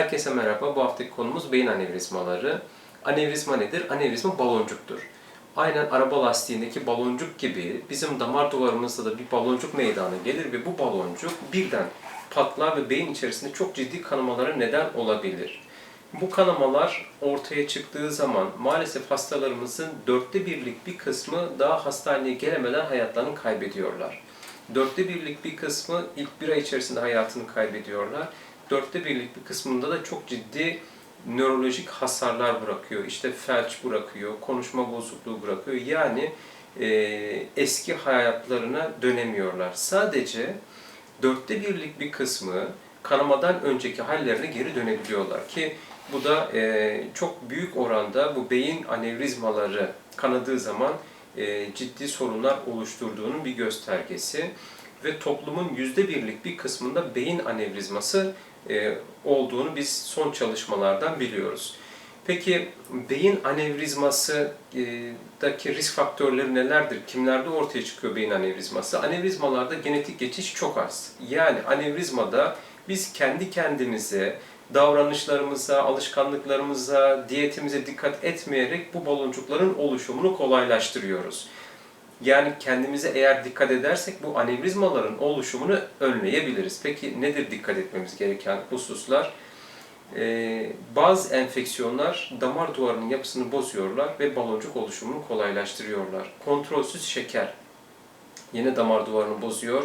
Herkese merhaba. Bu haftaki konumuz beyin anevrizmaları. Anevrizma nedir? Anevrizma baloncuktur. Aynen araba lastiğindeki baloncuk gibi bizim damar duvarımızda da bir baloncuk meydana gelir ve bu baloncuk birden patlar ve beyin içerisinde çok ciddi kanamalara neden olabilir. Bu kanamalar ortaya çıktığı zaman maalesef hastalarımızın dörtte birlik bir kısmı daha hastaneye gelemeden hayatlarını kaybediyorlar. Dörtte birlik bir kısmı ilk bir ay içerisinde hayatını kaybediyorlar. Dörtte birlik bir kısmında da çok ciddi nörolojik hasarlar bırakıyor. İşte felç bırakıyor, konuşma bozukluğu bırakıyor. Yani e, eski hayatlarına dönemiyorlar. Sadece dörtte birlik bir kısmı kanamadan önceki hallerine geri dönebiliyorlar ki bu da e, çok büyük oranda bu beyin anevrizmaları kanadığı zaman e, ciddi sorunlar oluşturduğunun bir göstergesi ve toplumun yüzde birlik bir kısmında beyin anevrizması olduğunu biz son çalışmalardan biliyoruz. Peki beyin anevrizmasıdaki risk faktörleri nelerdir? Kimlerde ortaya çıkıyor beyin anevrizması? Anevrizmalarda genetik geçiş çok az. Yani anevrizmada biz kendi kendimize, davranışlarımıza, alışkanlıklarımıza, diyetimize dikkat etmeyerek bu baloncukların oluşumunu kolaylaştırıyoruz. Yani kendimize eğer dikkat edersek bu anevrizmaların oluşumunu önleyebiliriz. Peki nedir dikkat etmemiz gereken hususlar? Ee, bazı enfeksiyonlar damar duvarının yapısını bozuyorlar ve baloncuk oluşumunu kolaylaştırıyorlar. Kontrolsüz şeker yine damar duvarını bozuyor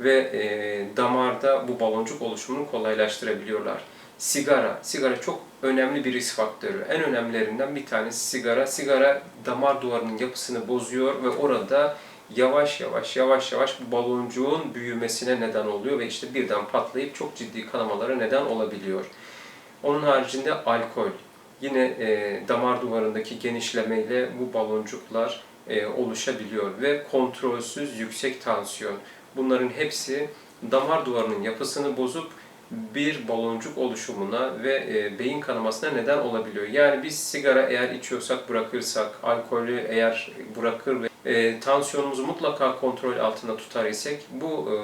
ve e, damarda bu baloncuk oluşumunu kolaylaştırabiliyorlar. Sigara, sigara çok önemli bir risk faktörü. En önemlilerinden bir tanesi sigara. Sigara damar duvarının yapısını bozuyor ve orada yavaş yavaş yavaş yavaş bu baloncuğun büyümesine neden oluyor ve işte birden patlayıp çok ciddi kanamalara neden olabiliyor. Onun haricinde alkol. Yine e, damar duvarındaki genişlemeyle bu baloncuklar e, oluşabiliyor ve kontrolsüz yüksek tansiyon. Bunların hepsi damar duvarının yapısını bozup bir baloncuk oluşumuna ve e, beyin kanamasına neden olabiliyor. Yani biz sigara eğer içiyorsak bırakırsak, alkolü eğer bırakır ve e, tansiyonumuzu mutlaka kontrol altında tutar isek bu e,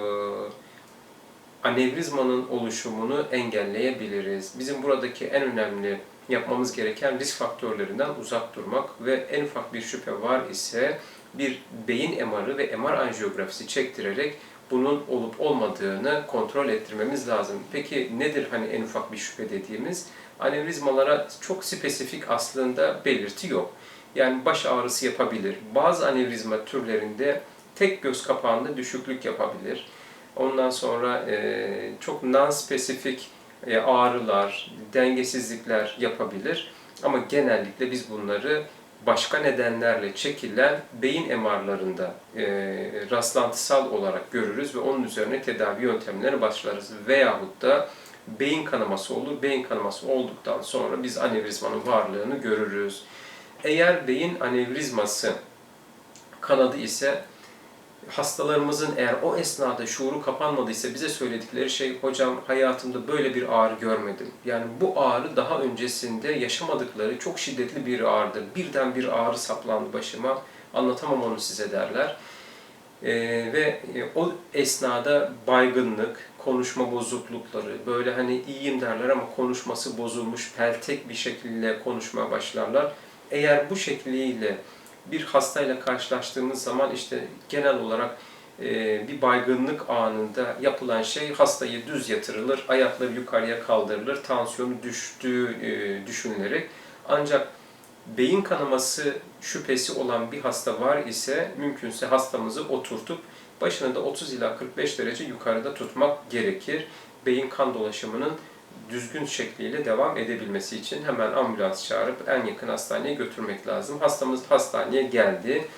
anevrizmanın oluşumunu engelleyebiliriz. Bizim buradaki en önemli yapmamız gereken risk faktörlerinden uzak durmak ve en ufak bir şüphe var ise bir beyin MR'ı ve MR anjiyografisi çektirerek bunun olup olmadığını kontrol ettirmemiz lazım. Peki nedir hani en ufak bir şüphe dediğimiz? Anevrizmalara çok spesifik aslında belirti yok. Yani baş ağrısı yapabilir. Bazı anevrizma türlerinde tek göz kapağında düşüklük yapabilir. Ondan sonra e, çok non-spesifik e, ağrılar, dengesizlikler yapabilir. Ama genellikle biz bunları başka nedenlerle çekilen beyin MR'larında e, rastlantısal olarak görürüz ve onun üzerine tedavi yöntemlerine başlarız. Veyahut da beyin kanaması olur. Beyin kanaması olduktan sonra biz anevrizmanın varlığını görürüz. Eğer beyin anevrizması kanadı ise hastalarımızın eğer o esnada şuuru kapanmadıysa bize söyledikleri şey hocam hayatımda böyle bir ağrı görmedim. Yani bu ağrı daha öncesinde yaşamadıkları çok şiddetli bir ağrıdır. Birden bir ağrı saplandı başıma anlatamam onu size derler. Ee, ve o esnada baygınlık, konuşma bozuklukları, böyle hani iyiyim derler ama konuşması bozulmuş, peltek bir şekilde konuşmaya başlarlar. Eğer bu şekliyle bir hastayla karşılaştığımız zaman işte genel olarak e, bir baygınlık anında yapılan şey hastayı düz yatırılır, ayakları yukarıya kaldırılır, tansiyonu düştüğü e, düşünülerek. Ancak beyin kanaması şüphesi olan bir hasta var ise mümkünse hastamızı oturtup başını da 30 ila 45 derece yukarıda tutmak gerekir. Beyin kan dolaşımının düzgün şekliyle devam edebilmesi için hemen ambulans çağırıp en yakın hastaneye götürmek lazım. Hastamız hastaneye geldi.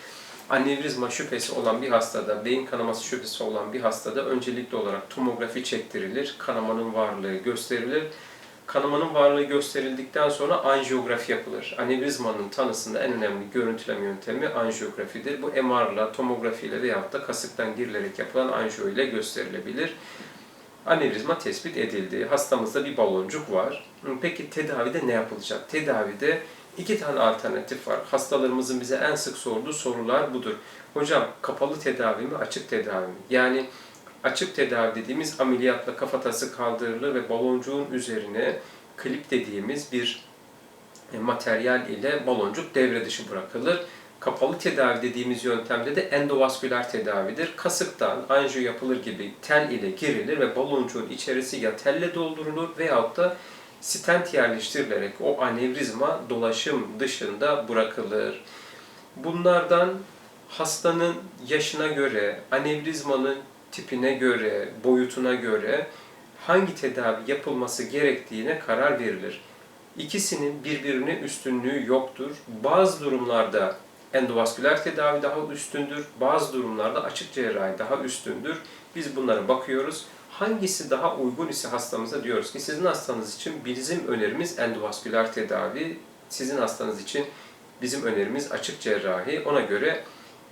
Anevrizma şüphesi olan bir hastada, beyin kanaması şüphesi olan bir hastada öncelikli olarak tomografi çektirilir, kanamanın varlığı gösterilir. Kanamanın varlığı gösterildikten sonra anjiyografi yapılır. Anevrizmanın tanısında en önemli görüntüleme yöntemi anjiyografidir. Bu MR ile, tomografi ile veyahut da kasıktan girilerek yapılan anjiyo ile gösterilebilir anevrizma tespit edildi. Hastamızda bir baloncuk var. Peki tedavide ne yapılacak? Tedavide iki tane alternatif var. Hastalarımızın bize en sık sorduğu sorular budur. Hocam kapalı tedavi mi, açık tedavi mi? Yani açık tedavi dediğimiz ameliyatla kafatası kaldırılır ve baloncuğun üzerine klip dediğimiz bir e, materyal ile baloncuk devre dışı bırakılır. Kapalı tedavi dediğimiz yöntemde de endovasküler tedavidir. Kasıktan anjiyo yapılır gibi tel ile girilir ve baloncuğun içerisi ya telle doldurulur veyahut da stent yerleştirilerek o anevrizma dolaşım dışında bırakılır. Bunlardan hastanın yaşına göre, anevrizmanın tipine göre, boyutuna göre hangi tedavi yapılması gerektiğine karar verilir. İkisinin birbirine üstünlüğü yoktur. Bazı durumlarda endovasküler tedavi daha üstündür, bazı durumlarda açık cerrahi daha üstündür. Biz bunlara bakıyoruz. Hangisi daha uygun ise hastamıza diyoruz ki sizin hastanız için bizim önerimiz endovasküler tedavi, sizin hastanız için bizim önerimiz açık cerrahi. Ona göre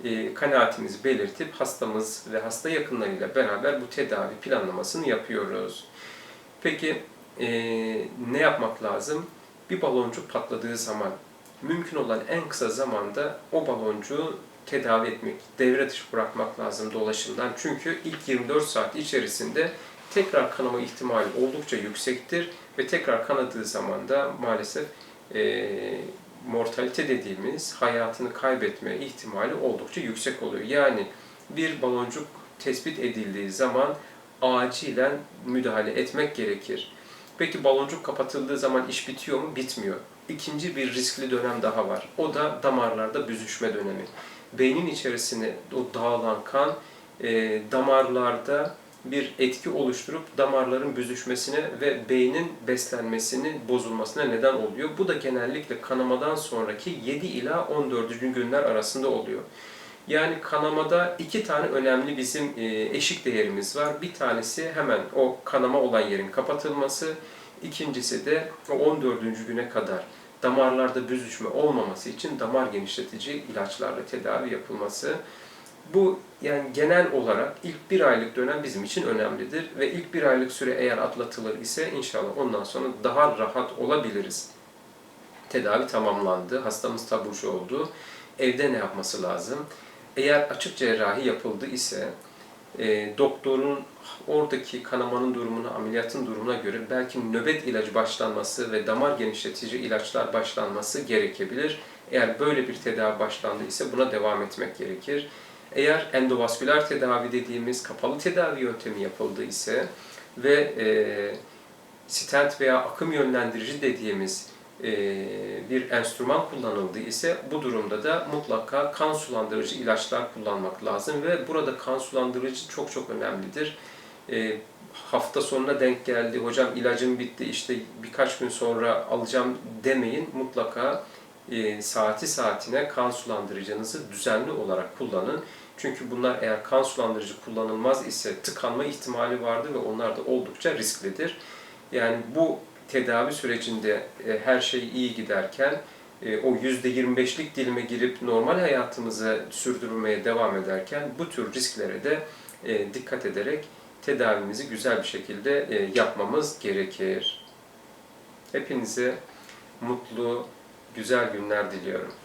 e, kanaatimizi belirtip hastamız ve hasta yakınlarıyla beraber bu tedavi planlamasını yapıyoruz. Peki e, ne yapmak lazım? Bir baloncuk patladığı zaman mümkün olan en kısa zamanda o baloncuğu tedavi etmek, devre dışı bırakmak lazım dolaşımdan. Çünkü ilk 24 saat içerisinde tekrar kanama ihtimali oldukça yüksektir ve tekrar kanadığı zaman da maalesef e, mortalite dediğimiz hayatını kaybetme ihtimali oldukça yüksek oluyor. Yani bir baloncuk tespit edildiği zaman acilen müdahale etmek gerekir. Peki baloncuk kapatıldığı zaman iş bitiyor mu? Bitmiyor. İkinci bir riskli dönem daha var. O da damarlarda büzüşme dönemi. Beynin içerisine o dağılan kan e, damarlarda bir etki oluşturup damarların büzüşmesine ve beynin beslenmesinin bozulmasına neden oluyor. Bu da genellikle kanamadan sonraki 7 ila 14. günler arasında oluyor. Yani kanamada iki tane önemli bizim e, eşik değerimiz var. Bir tanesi hemen o kanama olan yerin kapatılması, ikincisi de o 14. güne kadar damarlarda büzüşme olmaması için damar genişletici ilaçlarla tedavi yapılması. Bu yani genel olarak ilk bir aylık dönem bizim için önemlidir ve ilk bir aylık süre eğer atlatılır ise inşallah ondan sonra daha rahat olabiliriz. Tedavi tamamlandı, hastamız taburcu oldu. Evde ne yapması lazım? Eğer açık cerrahi yapıldı ise e, doktorun oradaki kanamanın durumuna, ameliyatın durumuna göre belki nöbet ilacı başlanması ve damar genişletici ilaçlar başlanması gerekebilir. Eğer böyle bir tedavi başlandı ise buna devam etmek gerekir. Eğer endovasküler tedavi dediğimiz kapalı tedavi yöntemi yapıldı ise ve e, stent veya akım yönlendirici dediğimiz bir enstrüman kullanıldı ise bu durumda da mutlaka kan sulandırıcı ilaçlar kullanmak lazım ve burada kan sulandırıcı çok çok önemlidir. E, hafta sonuna denk geldi, hocam ilacım bitti işte birkaç gün sonra alacağım demeyin. Mutlaka e, saati saatine kan sulandırıcınızı düzenli olarak kullanın. Çünkü bunlar eğer kan sulandırıcı kullanılmaz ise tıkanma ihtimali vardır ve onlar da oldukça risklidir. Yani bu tedavi sürecinde e, her şey iyi giderken e, o %25'lik dilime girip normal hayatımızı sürdürmeye devam ederken bu tür risklere de e, dikkat ederek tedavimizi güzel bir şekilde e, yapmamız gerekir. Hepinize mutlu, güzel günler diliyorum.